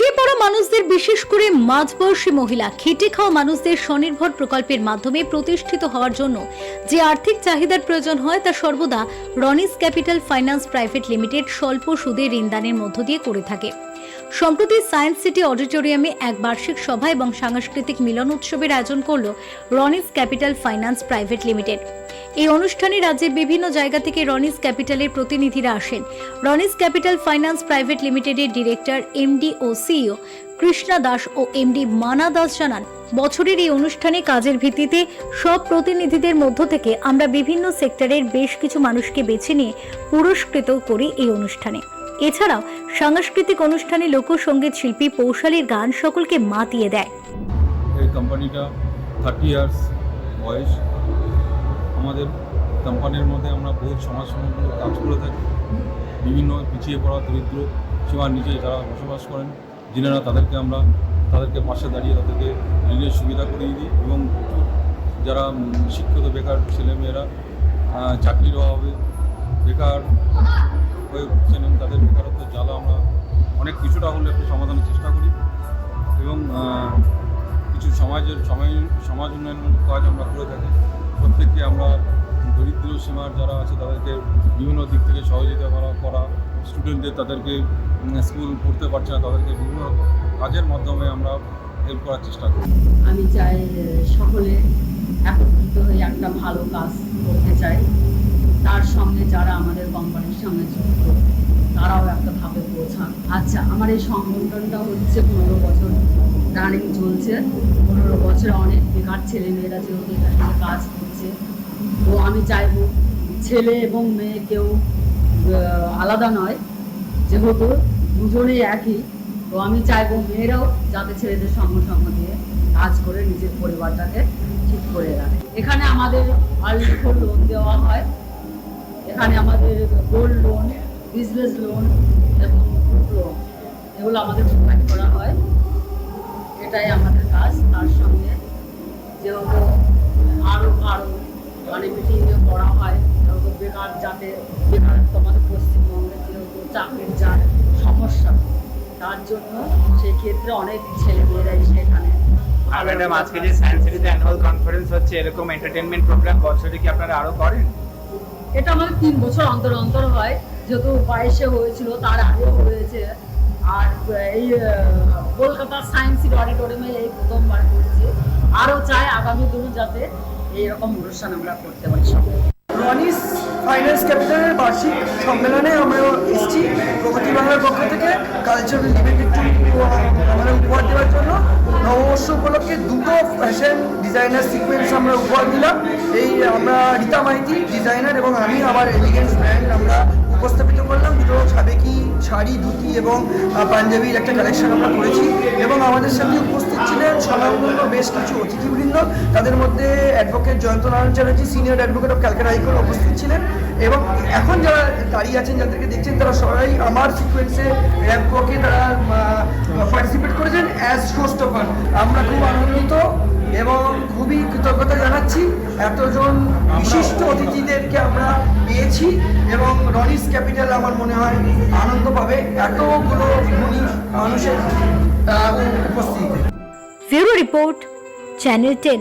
পড়া মানুষদের, বিশেষ করে মাঝবয়সী মহিলা, খেটে খাওয়া মানুষদের স্বনির্ভর প্রকল্পের মাধ্যমে প্রতিষ্ঠিত হওয়ার জন্য যে আর্থিক চাহিদার প্রয়োজন হয়, তা সর্বদা Ronis capital finance private limited স্বল্প সুদে ঋণদানের মধ্য দিয়ে করে থাকে। সম্প্রতি সায়েন্স সিটি অডিটোরিয়ামে এক বার্ষিক সভা এবং সাংস্কৃতিক মিলন উৎসবের আয়োজন করল Ronis capital finance private limited. এই অনুষ্ঠানে রাজ্যের বিভিন্ন জায়গা থেকে রনিস ক্যাপিটালের প্রতিনিধিরা আসেন। রনিস ক্যাপিটাল ফাইন্যান্স প্রাইভেট লিমিটেডের ডিরেক্টর, এমডি ও সিইও কৃষ্ণা দাস ও এমডি মানা দাস জানান, বছরের এই অনুষ্ঠানে কাজের ভিত্তিতে সব প্রতিনিধিদের মধ্য থেকে আমরা বিভিন্ন সেক্টরের বেশ কিছু মানুষকে বেছে নিয়ে পুরস্কৃত করি এই অনুষ্ঠানে। এছাড়াও সাংস্কৃতিক অনুষ্ঠানে লোকসঙ্গীত শিল্পী পৌশালীর গান সকলকে মাতিয়ে দেয়। এই কোম্পানিটা থার্টি ইয়ার্স বয়স। আমাদের কোম্পানির মধ্যে আমরা বহু সমাজসেবামূলক কাজ করে থাকি। বিভিন্ন পিছিয়ে পড়া, দরিদ্র সীমার নিচে যারা বসবাস করেন, যিনারা তাদেরকে আমরা, তাদেরকে পাশে দাঁড়িয়ে তাদেরকে ঋণের সুবিধা করিয়ে দিই এবং যারা শিক্ষিত বেকার ছেলেমেয়েরা চাকরির অভাবে বেকার হয়ে উঠছেন এবং তাদের বেকারত্ব জ্বালা আমরা অনেক কিছুটা হলে একটু সমাধানের চেষ্টা করি এবং কিছু সমাজের, সমাজ সমাজ উন্নয়নমূলক কাজ আমরা করে থাকি। প্রত্যেককে আমরা দরিদ্র সীমার যারা আছে, তাদেরকে বিভিন্ন দিক থেকে সহযোগিতা করা করা। স্টুডেন্টদের তাদেরকে স্কুল পড়তে পারছে না, তাদেরকে বিভিন্ন কাজের মাধ্যমে আমরা হেল্প করার চেষ্টা করি। আমি চাই সকলে একত্রিত হয়ে একটা ভালো কাজ করতে চাই। তার সঙ্গে যারা আমাদের কোম্পানির সঙ্গে যুক্ত তারাও একটা ভাবে পৌঁছান আচ্ছা আমার এই সংগঠনটা হচ্ছে পনেরো বছর রানিং চলছে। পনেরো বছরে অনেক বেকার ছেলে মেয়েরা যেহেতু এখানে কাজ করছে। তো আমি চাইব ছেলে এবং মেয়ে কেউ আলাদা নয়, যেহেতু দুজনেই একই। তো আমি চাইব মেয়েরাও যাতে ছেলেদের সঙ্গ সঙ্গ দিয়ে কাজ করে নিজের পরিবারটাকে ঠিক করে রাখে। এখানে আমাদের অল্প লোন দেওয়া হয়। এখানে আমাদের গোল্ড লোন বিজনেস লোন এবং লোন এগুলো আমাদের প্রোভাইড করা হয়। এটাই আমাদের কাজ। তার সঙ্গে যেহেতু আরও আরও মানে মিটিংয়ে করা হয় যেহেতু বেকার যাতে বেকারত্ব আমাদের পশ্চিমবঙ্গে যেহেতু চাকরির যার সমস্যা তার জন্য সেই ক্ষেত্রে অনেক ছেলেমেয়েরাই সেখানে আর ম্যাডাম আজকে যে সায়েন্স সিটিতে অ্যানুয়াল কনফারেন্স হচ্ছে এরকম এন্টারটেনমেন্ট প্রোগ্রাম বছরে কি আপনারা আরও করেন? এটা আমাদের তিন বছর অন্তর অন্তর হয়। যেহেতু বাইশে হয়েছিল তার আগেও হয়েছে। আর এই আহ, কলকাতার সায়েন্স সিটি অডিটোরিয়ামে এই প্রথমবার করেছি। আরও চাই আগামী দিনে যাতে এইরকম অনুষ্ঠান আমরা করতে পারি। সবাই রনিস ফাইন্যান্স ক্যাপিটালের বার্ষিক সম্মেলনে আমরা এসেছি প্রগতি বাংলার পক্ষ থেকে কালচারাল ইভেন্ট একটু আমরা উপহার দেওয়ার জন্য। নববর্ষ উপলক্ষে দুটো ফ্যাশন ডিজাইনার সিকোয়েন্স আমরা উপহার দিলাম। এই আমরা রীতা মাইতি ডিজাইনার এবং আমি আমার এলিগেন্স ব্র্যান্ড আমরা উপস্থাপিত করলাম। দুটো সাবেকি শাড়ি ধুতি এবং পাঞ্জাবির একটা কালেকশন আমরা করেছি এবং আমাদের সাথে উপস্থিত ছিলেন স্বনামধন্য বেশ কিছু অতিথিবৃন্দ। তাদের মধ্যে advocate Jayanta Narayan Chatterjee senior advocate of Calcutta high court উপস্থিত ছিলেন এবং এখন যারা দাঁড়িয়ে আছেন যাদেরকে দেখছেন তারা সবাই আমার সিকোয়েন্সে র্যাম্পোকে তারা পার্টিসিপেট করেছেন অ্যাজ শোস্ট আমরা খুব আনন্দিত এবং খুবই কৃতজ্ঞতা জানাচ্ছি। এতজন বিশিষ্ট অতিথিদেরকে আমরা পেয়েছি এবং রনিস ক্যাপিটাল আমার মনে হয় আনন্দ পাবে। এতগুলো মানুষের ব্যুরো রিপোর্ট, চ্যানেল টেন।